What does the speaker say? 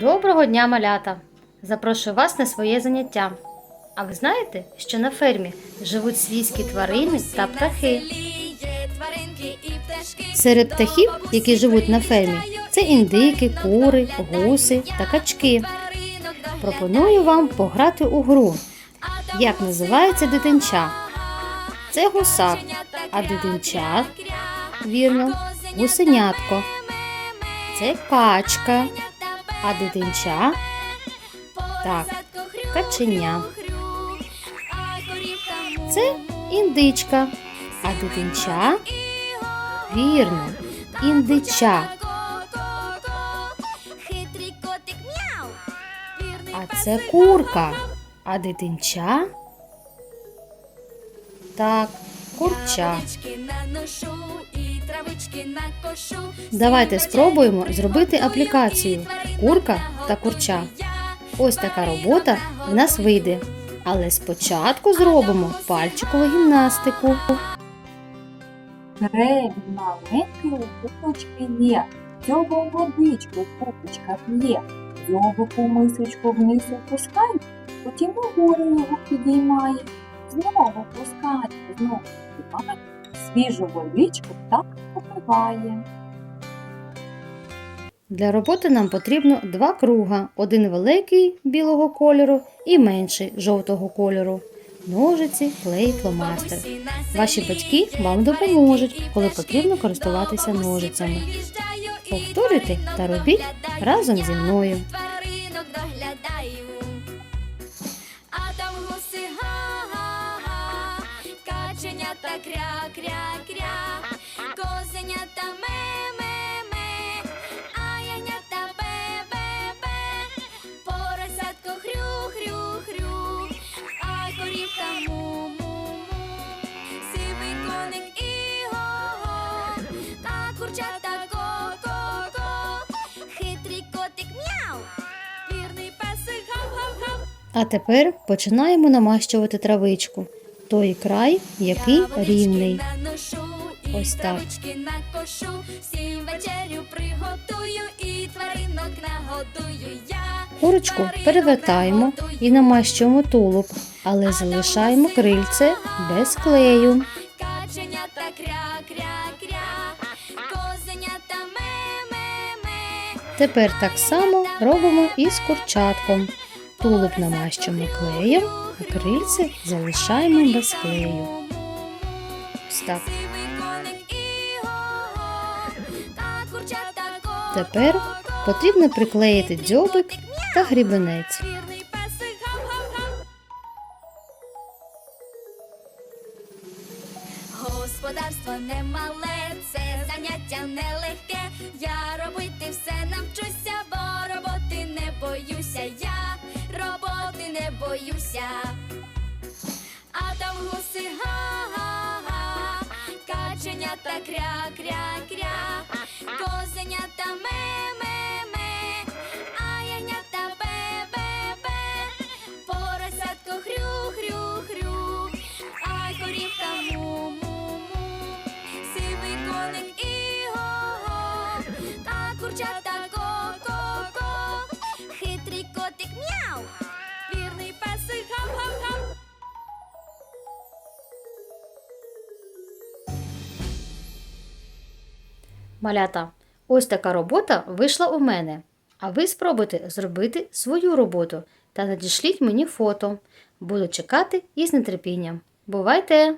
Доброго дня, малята! Запрошую вас на своє заняття. А ви знаєте, що на фермі живуть свійські тварини та птахи? Серед птахів, які живуть на фермі, це індики, кури, гуси та качки. Пропоную вам пограти у гру. Як називається дитинча? Це гусак, а дитинча, вірно, гусенятко. Це качка, а дитинча так, каченя. Це індичка, а дитинча вірно, індича. А це курка, а дитинча так, курча. Давайте спробуємо зробити аплікацію курка та курча. Ось така робота в нас вийде. Але спочатку зробимо пальчикову гімнастику. Креві маленький у є, цього водичку в купочках є, дзьобик у мисочку вниз опускає, потім угору його підіймає, знову опускає, знову підіймає, свіжу водичку так попиває. Для роботи нам потрібно два круга: один великий білого кольору і менший жовтого кольору. Ножиці, клей, фломастер. Ваші батьки вам допоможуть, коли потрібно користуватися ножицями. Повторюйте та робіть разом зі мною. Каченята кря-кря-кря, козенята ме-ме-ме, а янята бе-бе-бе, поросятко хрю-хрю-хрю, а корівка му-му-му, сивий коник і-го-го, а курчата ко-ко-ко, хитрий котик мяу, вірний песик гав-гав-гав. А тепер починаємо намащувати травичку. Той край, який рівний. Ось так. накошу, всім вечерю приготую і тваринок нагодую я. Курочку перевертаємо і намащуємо тулуб, але залишаємо крильце без клею. Каченята кря-кря-кря, козенята ме-ме-ме. Тепер так само робимо і з курчатком. Тулуб намащуємо клеєм, а крильце залишаємо без клею. Ось. Тепер потрібно приклеїти дзьобик та грібенець. Господарство немале, це заняття нелегке. Я робити все навчуся, боюся. А там гуси га-га-га, каченята кря-кря-кря, козенята ме-ме-ме, Малята, ось така робота вийшла у мене. А ви спробуйте зробити свою роботу та надішліть мені фото. Буду чекати із нетерпінням. Бувайте!